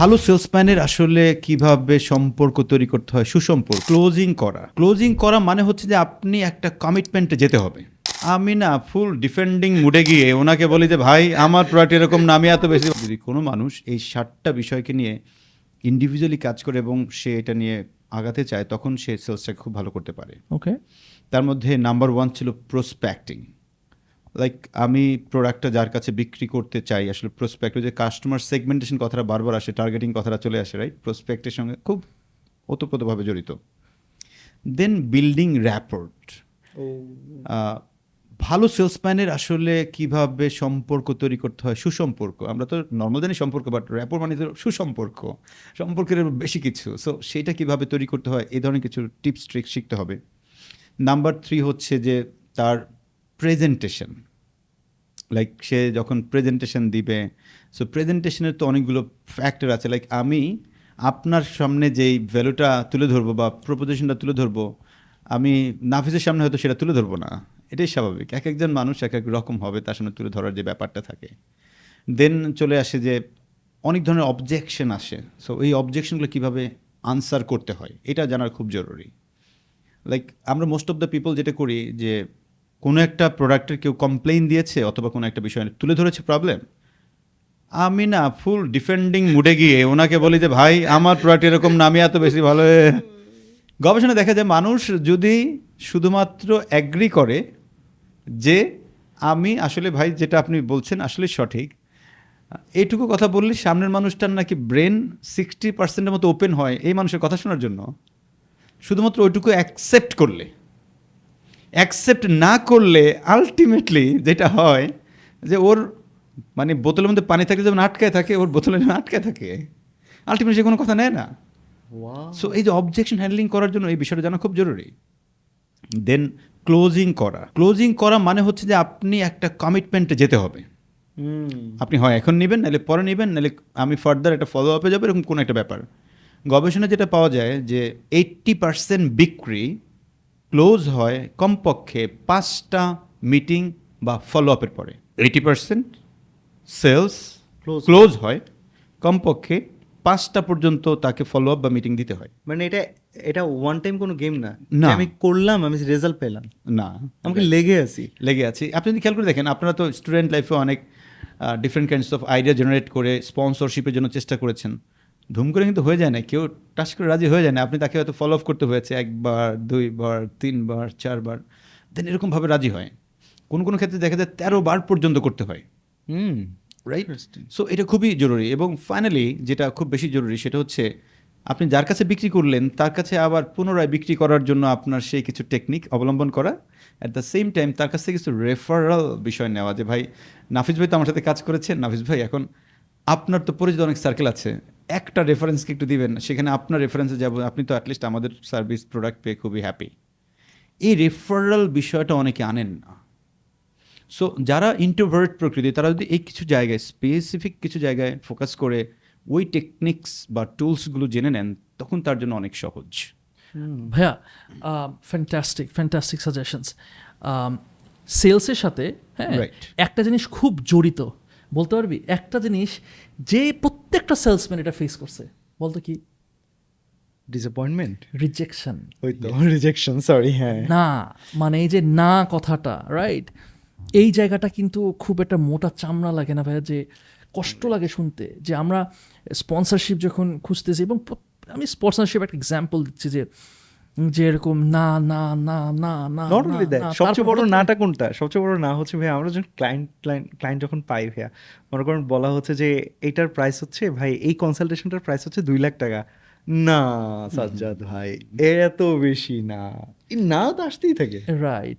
ভালো সেলসম্যানের আসলে কীভাবে সম্পর্ক তৈরি করতে হয়? সুসম্পর্ক ক্লোজিং করা। ক্লোজিং করা মানে হচ্ছে যে আপনি একটা কমিটমেন্টে যেতে হবে। আমি না ফুল ডিফেন্ডিং মুডে গিয়ে ওনাকে বলি যে ভাই আমার প্রোডাক্ট এরকম না আমি এত বেশি যদি কোনো মানুষ এই সাতটা বিষয়কে নিয়ে ইন্ডিভিজুয়ালি কাজ করে এবং সে এটা নিয়ে আগাতে চায় তখন সে সেলসটাকে খুব ভালো করতে পারে। ওকে তার মধ্যে নাম্বার ওয়ান ছিল প্রসপেক্টিং লাইক আমি প্রোডাক্টটা যার কাছে বিক্রি করতে চাই আসলে প্রসপেক্ট যে কাস্টমার সেগমেন্টেশন কথাটা বারবার আসে টার্গেটিং কথাটা চলে আসে রাইট প্রসপেক্টের সঙ্গে খুব ওতপ্রোতভাবে জড়িত। দেন বিল্ডিং র্যাপোর্ট ভালো সেলসম্যানের আসলে কীভাবে সম্পর্ক তৈরি করতে হয়? সুসম্পর্ক। আমরা তো নর্মাল জানি সম্পর্ক বাট র্যাপোর মানে তো সুসম্পর্ক। সম্পর্কের বেশি কিছু। সো সেইটা কীভাবে তৈরি করতে হয়? এই ধরনের কিছু টিপস ট্রিক শিখতে হবে। নাম্বার থ্রি হচ্ছে যে তার প্রেজেন্টেশন লাইক সে যখন প্রেজেন্টেশন দিবে সো প্রেজেন্টেশনের তো অনেকগুলো ফ্যাক্টর আছে। লাইক আমি আপনার সামনে যেই ভ্যালুটা তুলে ধরবো বা প্রপোজিশনটা তুলে ধরবো, আমি নাফিসের সামনে হয়তো সেটা তুলে ধরবো না। এটাই স্বাভাবিক। এক একজন মানুষ এক এক রকম হবে তার সামনে তুলে ধরার যে ব্যাপারটা থাকে। দেন চলে আসে যে অনেক ধরনের অবজেকশন আসে। সো এই অবজেকশনগুলো কীভাবে আনসার করতে হয়? এটা জানার খুব জরুরি। লাইক আমরা মোস্ট অফ দ্য পিপল যেটা করি যে কোনো একটা প্রোডাক্টের কেউ কমপ্লেইন দিয়েছে অথবা কোনো একটা বিষয় তুলে ধরেছে প্রবলেম আমি না ফুল ডিফেন্ডিং মুডে গিয়ে ওনাকে বলি যে, ভাই, আমার প্রোডাক্ট এরকম না, আমি এত বেশি ভালো গবেষণা দেখা যায় মানুষ যদি শুধুমাত্র অ্যাগ্রি করে যে, আমি আসলে ভাই, যেটা আপনি বলছেন আসলে সঠিক। এইটুকু কথা বললে সামনের মানুষটার নাকি ব্রেন সিক্সটি পার্সেন্টের মতো ওপেন হয় এই মানুষের কথা শোনার জন্য। শুধুমাত্র ওইটুকু অ্যাকসেপ্ট করলে। অ্যাকসেপ্ট না করলে আলটিমেটলি যেটা হয় যে ওর মানে বোতলের মধ্যে পানি থাকলে যেমন আটকায় থাকে ওর বোতলে যেমন আটকায় থাকে আলটিমেটলি সে কোনো কথা নেয় না। সো এই যে অবজেকশন হ্যান্ডলিং করার জন্য এই বিষয়টা জানা খুব জরুরি। দেন ক্লোজিং করা। ক্লোজিং করা মানে হচ্ছে যে আপনি একটা কমিটমেন্টে যেতে হবে। আপনি হয় এখন নেবেন নাহলে পরে নেবেন নাহলে আমি ফার্দার একটা ফলো আপে যাব এরকম কোনো একটা ব্যাপার। গবেষণায় যেটা পাওয়া যায় যে এইট্টি পার্সেন্ট বিক্রি ক্লোজ হয় কমপক্ষে পাঁচটা মিটিং বা ফলো আপের পরে এইটি পার্সেন্ট সেলস ক্লোজ হয়। কমপক্ষে পাঁচটা পর্যন্ত তাকে ফলো আপ বা মিটিং দিতে হয়। মানে এটা এটা ওয়ান টাইম কোনো গেম না। না। আমি করলাম আমি রেজাল্ট পেলাম। না। আমাকে লেগে আছি। লেগে আছি। আপনি যদি খেয়াল করে দেখেন আপনারা তো স্টুডেন্ট লাইফে অনেক different kinds of idea generate করে স্পন্সরশিপের জন্য চেষ্টা করেছেন। ধুম করে কিন্তু হয়ে যায় না কেউ টাচ করে রাজি হয়ে যায় না আপনি তাকে হয়তো ফলো আপ করতে হয়েছে একবার দুইবার তিনবার চারবার দেন এরকমভাবে রাজি হয়। কোনো কোনো ক্ষেত্রে দেখা যায় তেরো বার পর্যন্ত করতে হয়। হুম রাইট সো এটা খুবই জরুরি এবং ফাইনালি যেটা খুব বেশি জরুরি সেটা হচ্ছে আপনি যার কাছে বিক্রি করলেন তার কাছে আবার পুনরায় বিক্রি করার জন্য আপনার সেই কিছু টেকনিক অবলম্বন করা। অ্যাট দ্য সেম টাইম তার কাছ থেকে কিছু রেফারাল বিষয় নেওয়া যে ভাই নাফিজ ভাই তো আমার সাথে কাজ করেছেন নাফিজ ভাই এখন আপনার তো পরিচিত অনেক সার্কেল আছে একটা রেফারেন্সকে একটু দিবেন সেখানে আপনার রেফারেন্সে যাব আপনি তো অ্যাটলিস্ট আমাদের সার্ভিস প্রোডাক্ট পেয়ে খুবই হ্যাপি এই রেফারাল বিষয়টা অনেকে আনেন না। সো যারা ইন্ট্রোভার্ট প্রকৃতি তারা যদি এই কিছু জায়গায় স্পেসিফিক কিছু জায়গায় ফোকাস করে ওই টেকনিক্স বা টুলসগুলো জেনে নেন তখন তার জন্য অনেক সহজ। ভাইয়া ফ্যান্টাস্টিক ফ্যান্টাস্টিক সাজেশনস সেলসের সাথে হ্যাঁ. একটা জিনিস খুব জড়িত। বলতে পারবি? একটা জিনিস যে প্রত্যেকটা সেলসম্যান এটা ফেস করছে। বলতো কি? ডিসঅ্যাপয়েন্টমেন্ট রিজেকশন ওই তো রিজেকশন সরি হ্যাঁ। না মানে এই যে না কথাটা রাইট এই জায়গাটা কিন্তু খুব একটা মোটা চামড়া লাগে না ভাইয়া যে কষ্ট লাগে শুনতে। যে আমরা স্পন্সরশিপ যখন খুঁজতেছি এবং আমি স্পন্সরশিপ একটা এক্সাম্পল দিচ্ছি যে যে এরকম না না না না না নট অনলি দ্যাট সবচেয়ে বড় নাটা কোনটা? সবচেয়ে বড় না হচ্ছে ভাই আমরা যখন ক্লায়েন্ট ক্লায়েন্ট ক্লায়েন্ট যখন পাই ভাইয়া মনে করেন বলা হচ্ছে যে এইটার প্রাইস হচ্ছে ভাই এই কনসালটেশনটার প্রাইস হচ্ছে দুই লাখ টাকা। না সাজ্জাদ ভাই এত বেশি না। না তো আসতেই থাকে। রাইট